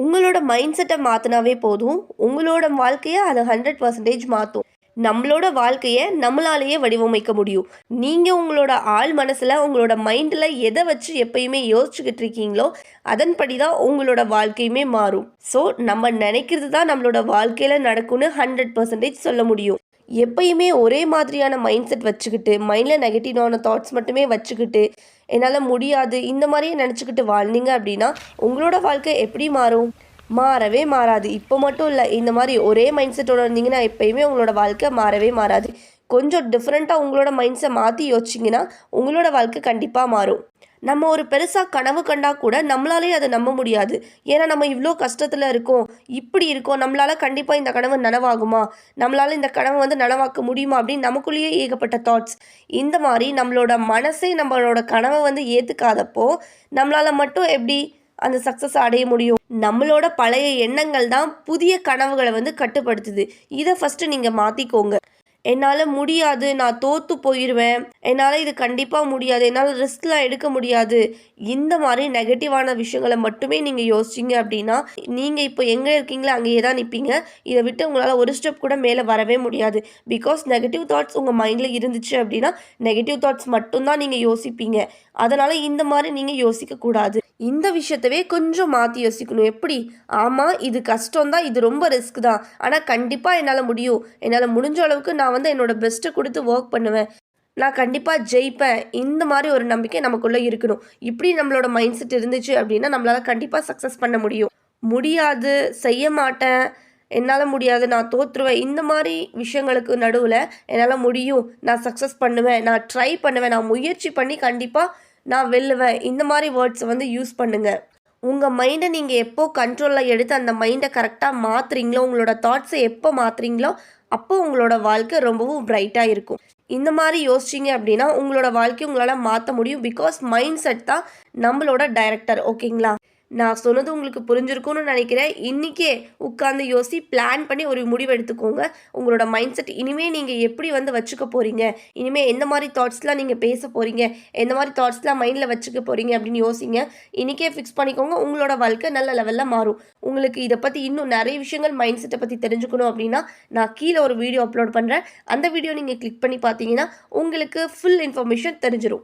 உங்களோட மைண்ட் செட்டை மாற்றினாவே போதும். உங்களோட வாழ்க்கையை அது ஹண்ட்ரட் பர்சன்டேஜ் மாற்றும் நம்மளோட வாழ்க்கையை நம்மளாலேயே வடிவமைக்க முடியும். நீங்கள் உங்களோட ஆள் மனசில் உங்களோட மைண்டில் எதை வச்சு எப்பயுமே யோசிச்சுக்கிட்டு இருக்கீங்களோ அதன்படி தான் உங்களோட வாழ்க்கையுமே மாறும். ஸோ நம்ம நினைக்கிறது தான் நம்மளோட வாழ்க்கையில் நடக்கும்னு ஹண்ட்ரட் பர்சன்டேஜ் சொல்ல முடியும். எப்பயுமே ஒரே மாதிரியான மைண்ட் செட் வச்சுக்கிட்டு மைண்டில் நெகட்டிவான தாட்ஸ் மட்டுமே வச்சுக்கிட்டு என்னால் முடியாது இந்த மாதிரியே நினச்சிக்கிட்டு வாழ்ந்தீங்க அப்படின்னா உங்களோட வாழ்க்கை எப்படி மாறும்? மாறவே மாறாது. இப்போ மட்டும் இல்லை இந்த மாதிரி ஒரே மைண்ட் செட்டோட இருந்தீங்கன்னா எப்பயுமே உங்களோட வாழ்க்கை மாறவே மாறாது. கொஞ்சம் டிஃப்ரெண்ட்டாக உங்களோட மைண்ட்ஸை மாற்றி யோசிச்சிங்கன்னா உங்களோட வாழ்க்கை கண்டிப்பாக மாறும். நம்ம ஒரு பெருசாக கனவு கண்டா கூட நம்மளாலே அதை நம்ப முடியாது. ஏன்னா நம்ம இவ்வளோ கஷ்டத்தில் இருக்கோம். இப்படி இருக்கோம். நம்மளால் கண்டிப்பாக இந்த கனவு நனவாகுமா? நம்மளால் இந்த கனவு வந்து நனவாக்க முடியுமா? அப்படின்னு நமக்குள்ளேயே ஏகப்பட்ட தாட்ஸ் இந்த மாதிரி நம்மளோட மனசே நம்மளோட கனவை வந்து ஏற்றுக்காதப்போ நம்மளால் மட்டும் எப்படி அந்த சக்ஸஸ் அடைய முடியும்? நம்மளோட பழைய எண்ணங்கள் தான் புதிய கனவுகளை வந்து கட்டுப்படுத்துது. இதை ஃபஸ்ட்டு நீங்கள் மாற்றிக்கோங்க என்னால் முடியாது நான் தோற்று போயிடுவேன் என்னால் இது கண்டிப்பாக முடியாது என்னால் ரிஸ்க்லாம் எடுக்க முடியாது. இந்த மாதிரி நெகட்டிவான விஷயங்களை மட்டுமே நீங்கள் யோசிச்சிங்க அப்படின்னா நீங்கள் இப்போ எங்கே இருக்கீங்களோ அங்கேயே தான் நிற்பீங்க இதை விட்டு உங்களால் ஒரு ஸ்டெப் கூட மேலே வரவே முடியாது. பிகாஸ் நெகட்டிவ் தாட்ஸ் உங்கள் மைண்டில் இருந்துச்சு அப்படின்னா நெகட்டிவ் தாட்ஸ் மட்டும்தான் நீங்கள் யோசிப்பீங்க. அதனால் இந்த மாதிரி நீங்கள் யோசிக்கக்கூடாது இந்த விஷயத்தவே கொஞ்சம் மாற்றி யோசிக்கணும். எப்படி? ஆமாம் இது கஷ்டம் தான் இது ரொம்ப ரிஸ்க் தான். ஆனால் கண்டிப்பாக என்னால் முடியும். என்னால் முடிஞ்ச அளவுக்கு நான் வந்து என்னோட பெஸ்ட்டை கொடுத்து ஒர்க் பண்ணுவேன். நான் கண்டிப்பாக ஜெயிப்பேன். இந்த மாதிரி ஒரு நம்பிக்கை நமக்குள்ளே இருக்கணும். இப்படி நம்மளோட மைண்ட் செட் இருந்துச்சு அப்படின்னா நம்மளால் கண்டிப்பாக சக்ஸஸ் பண்ண முடியும். முடியாது செய்ய மாட்டேன். என்னால் முடியாது நான் தோற்றுருவேன் இந்த மாதிரி விஷயங்களுக்கு நடுவில் என்னால் முடியும். நான் சக்ஸஸ் பண்ணுவேன். நான் ட்ரை பண்ணுவேன். நான் முயற்சி பண்ணி கண்டிப்பாக நான் வெல்லுவேன். இந்த மாதிரி வேர்ட்ஸை வந்து யூஸ் பண்ணுங்கள் உங்கள் மைண்டை நீங்கள் எப்போ கண்ட்ரோலில் எடுத்து அந்த மைண்டை கரெக்டாக மாற்றுறீங்களோ உங்களோட தாட்ஸை எப்போ மாற்றுறீங்களோ அப்போ உங்களோட வாழ்க்கை ரொம்பவும் பிரைட்டாக இருக்கும். இந்த மாதிரி யோசிச்சிங்க அப்படின்னா உங்களோட வாழ்க்கையை உங்களால் மாற்ற முடியும். பிகாஸ் மைண்ட் செட் தான் நம்மளோட டைரக்டர் ஓகேங்களா நான் சொன்னது உங்களுக்கு புரிஞ்சிருக்கும்னு நினைக்கிறேன். இன்றைக்கே உட்காந்து யோசி பிளான் பண்ணி ஒரு முடிவு எடுத்துக்கோங்க. உங்களோட மைண்ட் செட் இனிமேல் நீங்கள் எப்படி வந்து வச்சுக்க போகிறீங்க இனிமேல் எந்த மாதிரி தாட்ஸ்லாம் நீங்கள் பேச போகிறீங்க எந்த மாதிரி தாட்ஸ்லாம் மைண்டில் வச்சுக்க போகிறீங்க அப்படின்னு யோசிங்க. இன்றைக்கே ஃபிக்ஸ் பண்ணிக்கோங்க. உங்களோட வாழ்க்கை நல்ல லெவலில் மாறும். உங்களுக்கு இதை பற்றி இன்னும் நிறைய விஷயங்கள் மைண்ட் செட்டை பற்றி தெரிஞ்சுக்கணும் அப்படின்னா நான் கீழே ஒரு வீடியோ அப்லோட் பண்ணுறேன் அந்த வீடியோ நீங்கள் கிளிக் பண்ணி பார்த்தீங்கன்னா உங்களுக்கு ஃபுல் இன்ஃபர்மேஷன் தெரிஞ்சிடும்